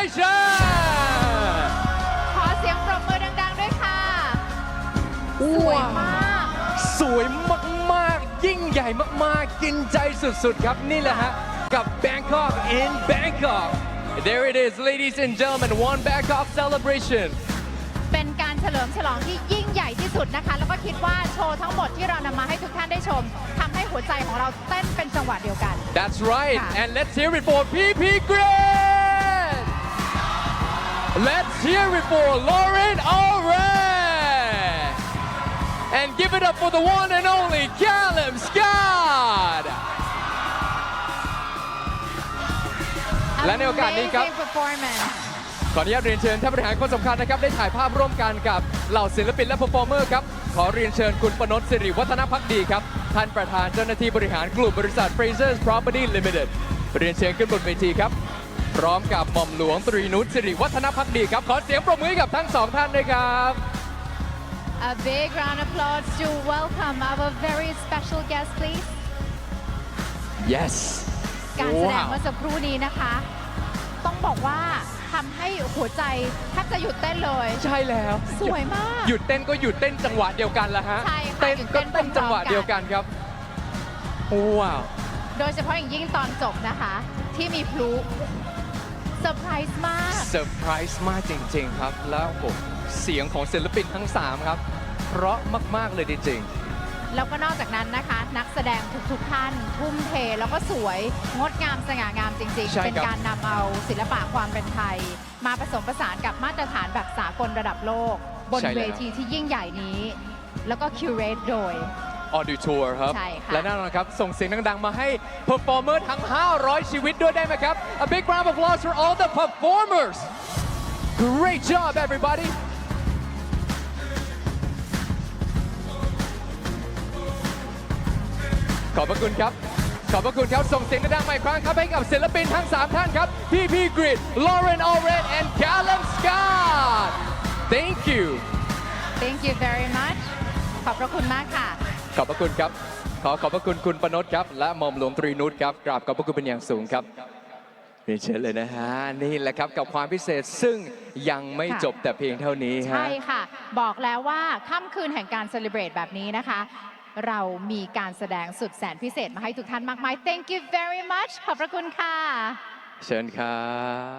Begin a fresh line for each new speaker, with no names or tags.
Generation ขอเสียงปรบมือดังๆด้วยค่ะ สวยมาก
สวยมาก ๆ ยิ่งใหญ่มาก ๆ กินใจสุด ๆ ครับ นี่แหละฮะ กับ Bangkok in Bangkok There it is ladies and gentlemen one Bangkok celebration
เป็นการเฉลิมฉลองที่ยิ่งใหญ่ที่สุดนะคะ แล้วก็คิดว่าโชว์ทั้งหมดที่เรานำมาให้ทุกท่านได้ชมทำให้หัวใจของเราเต้นเป็นจังหวะเดียวกัน
That's right and let's hear it for PP Gray Let's hear it for Lauren Oren. And give it up for the one and only Callum Scott. และในโอกาสนี้ครับ
Amazing performance
ขออนุญาตเรียนเชิญท่านบริหารคนสำคัญนะครับ ได้ถ่ายภาพร่วมกันกับเหล่าศิลปินและเพอร์ฟอร์เมอร์ครับ ขอเรียนเชิญคุณปนศสิริวัฒนพักดีครับ ท่านประธานเจ้าหน้าที่บริหารกลุ่มบริษัท Fraser Property Limited เรียนเชิญขึ้นบนเวทีครับพ ร้อมกับหม่อมหลวงตรีนุชสิริวัฒนพักดีครับ ขอเสียงปรบมือให้กับทั้งสองท่านด้วยครับ
A big round of applause to welcome our very special guest please
yes
การแสดง
ว้าว
เมื่อสักครู่นี้นะคะ ต้องบอกว่าทำให้หัวใจแทบจะหยุดเต้นเลย
ใช่แล้ว
สวยมาก
หยุดเต้นก็หยุดเต้นจังหวะเดียวกันละฮะ
ใช่ค่ะ
เต้น
หยุดเต้
ก็
น
เต้นจังหวะ
พร้อมๆกัน
เดียวกันครับว้าว
โดยเฉพาะอย่างยิ่งตอนจบนะคะ ที่มีพลุ เซอร์ไพรส์มาก
เซอร์ไพรส์มากจริง ๆ ครับ แล้วโอ้เสียงของศิลปินทั้ง 3 ครับ เพราะมาก ๆ เลยจริง
แล้วก็นอกจากนั้นนะคะ นักแสดงทุกๆท่าน ทุ่มเทแล้วก็สวยงดงามสง่างามจริง
ใช่
ๆเป็น
ครับ
การนำเอาศิลปะความเป็นไทย มาผสมผสานกับมาตรฐานแบบสากลระดับโลก บน
ใช่แล้ว
เวทีที่ยิ่งใหญ่นี้ แล้วก็คิวเรตโดย
ๆ ออดิทัวร์ครับ
ใช่ค่ะ
และแน่นอนครับ ส่งเสียงดังๆ มาให้เพอร์ฟอร์เมอร์ทั้ง 500 ชีวิตด้วยได้ไหมครับ A big round of applause for all the performers Great job everybody ขอบพระคุณครับ ขอบพระคุณครับ ส่งเสียงดังๆมาอีกครั้งครับ ให้กับศิลปินทั้ง 3 ท่านครับ พี่พีกริด Lauren Oren and Callum Scott Thank you
Thank you very much ขอบพระคุณมากค่ะ
ข อบพระคุณครับ ขอขอบพระคุณคุณปนศครับ และหม่อมหลวงตรีนุชครับกราบขอบพระคุณเป็นอย่างสูงครับเรียนเชิญเลยนะฮะนี่แหละครับกับความพิเศษซึ่งยังไม่
ค่ะ
จบแต่เพียงเท่านี้ฮะ
ใช่ค่ะ บอกแล้วว่าค่ำคืนแห่งการเซเลบรตแบบนี้นะคะ เรามีการแสดงสุดแสนพิเศษมาให้ทุกท่านมากมาย Thank you very much ขอบพระคุณค่ะ
เชิญครับ